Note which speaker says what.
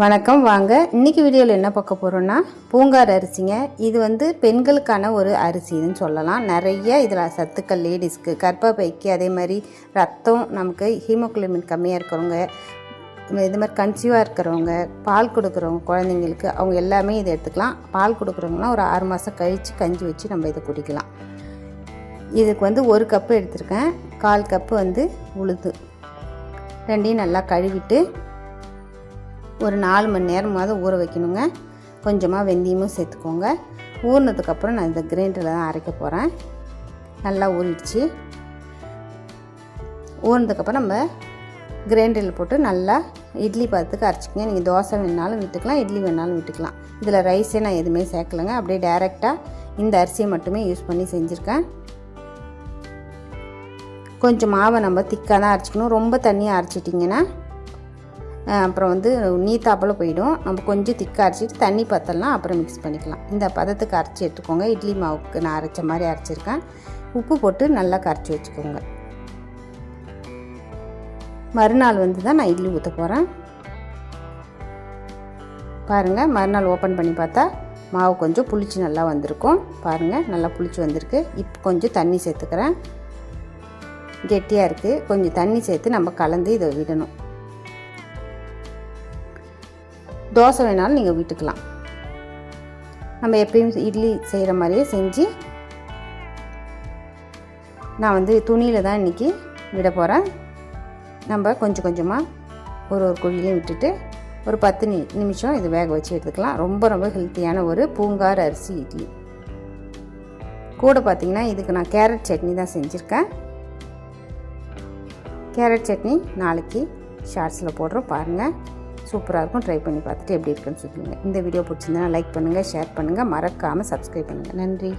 Speaker 1: வணக்கம் வாங்க. இன்னைக்கு வீடியோவில் என்ன பார்க்க போகிறோன்னா பூங்கார் அரிசிங்க. இது வந்து பெண்களுக்கான ஒரு அரிசின்னு சொல்லலாம். நிறைய இதில் சத்துக்கள் லேடிஸ்க்கு கர்ப்பப்பைக்கு அதே மாதிரி ரத்தம் நமக்கு ஹீமோக்ளோமின் கம்மியாக இருக்கிறவங்க இது மாதிரி கன்சீவாக இருக்கிறவங்க பால் கொடுக்குறவங்க குழந்தைங்களுக்கு அவங்க எல்லாமே இதை எடுத்துக்கலாம். பால் கொடுக்குறவங்களாம் ஒரு ஆறு மாதம் கழித்து கஞ்சி வச்சு நம்ம இதை குடிக்கலாம். இதுக்கு வந்து ஒரு கப்பு எடுத்திருக்கேன். கால் கப்பு வந்து உளுது ரெண்டையும் நல்லா கழுவிட்டு ஒரு நாலு மணி நேரமாவது ஊற வைக்கணுங்க. கொஞ்சமாக வெந்தயமும் சேர்த்துக்கோங்க. ஊறினதுக்கப்புறம் நான் இந்த கிரைண்டரில் தான் அரைக்க போகிறேன் நல்லா ஊறிடுச்சு. ஊறினதுக்கப்புறம் நம்ம கிரைண்டரில் போட்டு நல்லா இட்லி பதத்துக்கு அரைச்சிக்கங்க. நீங்கள் தோசை வேணாலும் விட்டுக்கலாம் இட்லி வேணாலும் விட்டுக்கலாம். இதில் ரைஸே நான் எதுவுமே சேர்க்கலைங்க. அப்படியே டைரெக்டாக இந்த அரிசியை மட்டுமே யூஸ் பண்ணி செஞ்சுருக்கேன். கொஞ்சம் மாவை நம்ம திக்காக தான் அரைச்சிக்கணும். ரொம்ப தண்ணியாக அரைச்சிட்டிங்கன்னா அப்புறம் வந்து நீத்தாப்பில் போயிடும். நம்ம கொஞ்சம் திக்காக அரைச்சிட்டு தண்ணி பத்தலாம் அப்புறம் மிக்ஸ் பண்ணிக்கலாம். இந்த பதத்துக்கு அரைச்சி எடுத்துக்கோங்க. இட்லி மாவுக்கு நான் அரைச்ச மாதிரி அரைச்சிருக்கேன். உப்பு போட்டு நல்லா கரைச்சி வச்சுக்கோங்க. மறுநாள் வந்து தான் நான் இட்லி ஊற்ற போகிறேன் பாருங்கள் மறுநாள் ஓப்பன் பண்ணி பார்த்தா மாவு கொஞ்சம் புளிச்சு நல்லா வந்திருக்கும். பாருங்கள் நல்லா புளிச்சு வந்திருக்கு. இப்போ கொஞ்சம் தண்ணி சேர்த்துக்கிறேன். கெட்டியாக இருக்குது கொஞ்சம் தண்ணி சேர்த்து நம்ம கலந்து இதை விடணும். தோசை வேணாலும் நீங்கள் விட்டுக்கலாம். நம்ம எப்பயும் இட்லி செய்கிற மாதிரியே செஞ்சு நான் வந்து துணியில் தான் இன்றைக்கி விட போகிறேன் நம்ம கொஞ்சம் கொஞ்சமாக ஒரு ஒரு குழியிலையும் விட்டுட்டு ஒரு பத்து நி நிமிஷம் இது வேக வச்சு எடுத்துக்கலாம். ரொம்ப ரொம்ப ஹெல்த்தியான ஒரு பூங்கார் அரிசி இட்லி. கூட பார்த்திங்கன்னா இதுக்கு நான் கேரட் சட்னி தான் செஞ்சுருக்கேன். கேரட் சட்னி நாளைக்கு ஷார்ட்ஸில் போடுறோம் பாருங்கள் சூப்பராக இருக்கும். ட்ரை பண்ணி பார்த்துட்டு எப்படி இருக்குன்னு சொல்லுங்கள் இந்த வீடியோ பிடிச்சிருந்தா லைக் பண்ணுங்கள் ஷேர் பண்ணுங்கள் மறக்காமல் சப்ஸ்கிரைப் பண்ணுங்கள் நன்றி.